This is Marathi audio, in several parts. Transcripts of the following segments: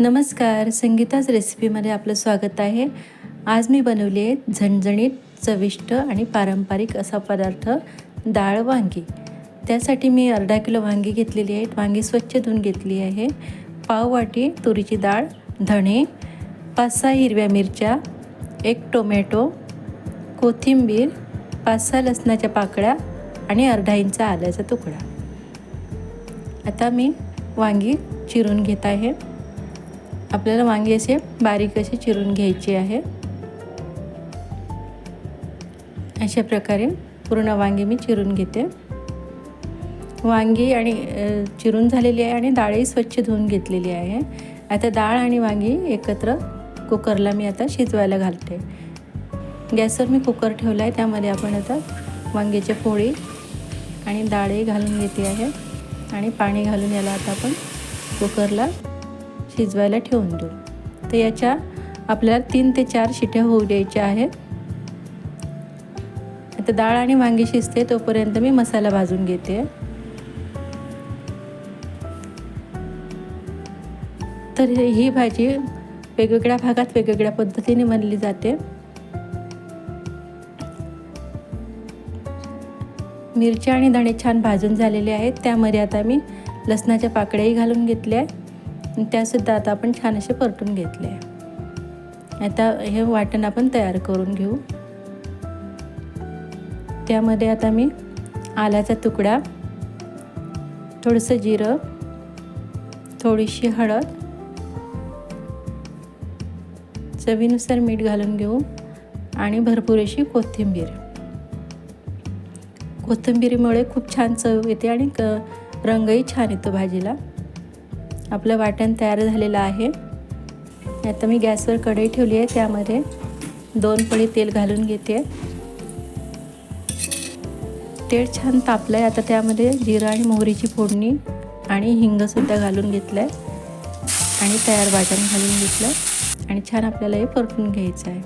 नमस्कार संगीताच रेसिपीमध्ये आपलं स्वागत आहे. आज मी बनवली आहे झणझणीत चविष्ट आणि पारंपरिक असा पदार्थ डाळ वांगी. त्यासाठी मी अर्धा किलो वांगी घेतलेली आहेत वांगी स्वच्छ धुवून घेतली आहे. पाव वाटी तुरीची डाळ धणे पाच सहा हिरव्या मिरच्या एक टोमॅटो कोथिंबीर पाच सहा लसणाच्या पाकळ्या आणि अर्धा इंच आल्याचा तुकडा. आता मी वांगी चिरून घेत आहे. आपल्याला वांगी असे बारीक असे चिरून घ्यायचे आहे. अशा प्रकारे पूर्ण वांगी मी चिरून घेते. वांगी आणि चिरून झालेली आहे आणि डाळही स्वच्छ धुवून घेतलेली आहे. आता डाळ आणि वांगी एकत्र कुकरला मी आता शिजवायला घालते. गॅसवर मी कुकर ठेवला आहे त्यामध्ये आपण आता वांग्याच्या पोळी आणि डाळही घालून घेते आहे. आणि पाणी घालून याला आता आपण कुकरला शिजवायला ठेवून देऊ. तर याच्या आपल्याला तीन ते चार शिट्या होऊ द्यायच्या आहेत. आता डाळ आणि वांगी शिजते तोपर्यंत मी मसाला भाजून घेते. तर ही भाजी वेगवेगळ्या भागात वेगवेगळ्या पद्धतीने बनली जाते. मिरच्या आणि धणे छान भाजून झालेले आहेत. त्यामध्ये आता मी लसणाच्या पाकळ्याही घालून घेतल्या आणि त्यासुद्धा आता आपण छान असे परतून घेतले. आता हे वाटण आपण तयार करून घेऊ. त्यामध्ये आता मी आल्याचा तुकडा थोडंसं जिरं थोडीशी हळद चवीनुसार मीठ घालून घेऊ आणि भरपूर अशी कोथिंबीर. कोथिंबीरीमुळे खूप छान चव येते आणि क रंगही छान येतो भाजीला. आपलं वाटण तयार झालेलं आहे. आता मी गॅसवर कढई ठेवली आहे त्यामध्ये दोन पळी तेल घालून घेते. तेल छान तापलं आहे आता त्यामध्ये जिरं आणि मोहरीची फोडणी आणि हिंगसुद्धा घालून घेतलं आहे आणि तयार वाटण घालून घेतलं आणि छान आपल्याला हे परतून घ्यायचं आहे.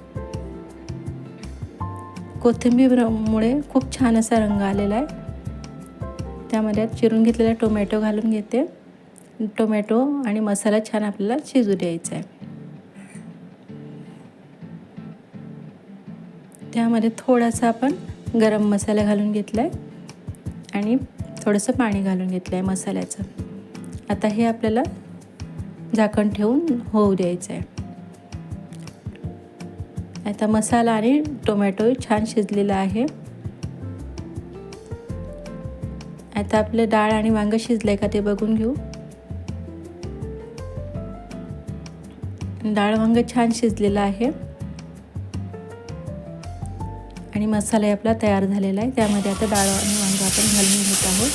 कोथिंबीरमुळे खूप छान असा रंग आलेला आहे. त्यामध्ये चिरून घेतलेला टोमॅटो घालून घेते. टोमॅटो आणि मसाला छान आपल्याला शिजू द्यायचा आहे. त्यामध्ये थोडासा आपण गरम मसाला घालून घेतला आहे आणि थोडंसं पाणी घालून घेतलं आहे मसाल्याचं. आता हे आपल्याला झाकण ठेवून होऊ द्यायचं आहे आता मसाला आणि टोमॅटो छान शिजलेला आहे. आता आपलं डाळ आणि वांगं शिजलं आहे का ते बघून घेऊ. डाळ वांग छान शिजलेलं आहे. आणि मसाला आपला तयार झालेला आहे. त्यामध्ये आता डाळ आणि वांग आपण घालून घेत आहोत.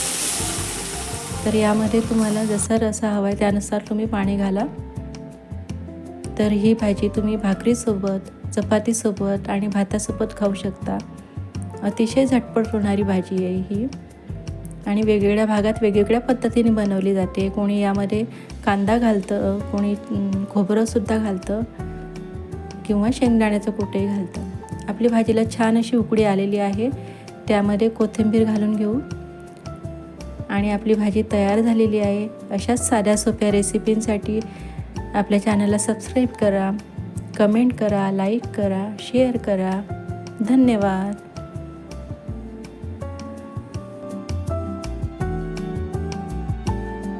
तर यामध्ये तुम्हाला जसा रसा हवा आहे त्यानुसार तुम्ही पाणी घाला. तर ही भाजी तुम्ही भाकरीसोबत चपातीसोबत आणि भातासोबत खाऊ शकता. अतिशय झटपट होणारी भाजी आहे ही. आणि वेगवेगळ्या भागात वेगवेगळ्या पद्धतीने बनवली जाते. कोणी यामध्ये कांदा घालतं कोणी खोबरंसुद्धा घालतं किंवा शेंगदाण्याचं कुठेही घालतं. आपली भाजीला छान अशी उकडी आलेली आहे. त्यामध्ये कोथिंबीर घालून घेऊ. आणि आपली भाजी तयार झालेली आहे. अशाच साध्या सोप्या रेसिपींसाठी आपल्या चॅनलला सबस्क्राईब करा कमेंट करा लाईक करा शेअर करा. धन्यवाद.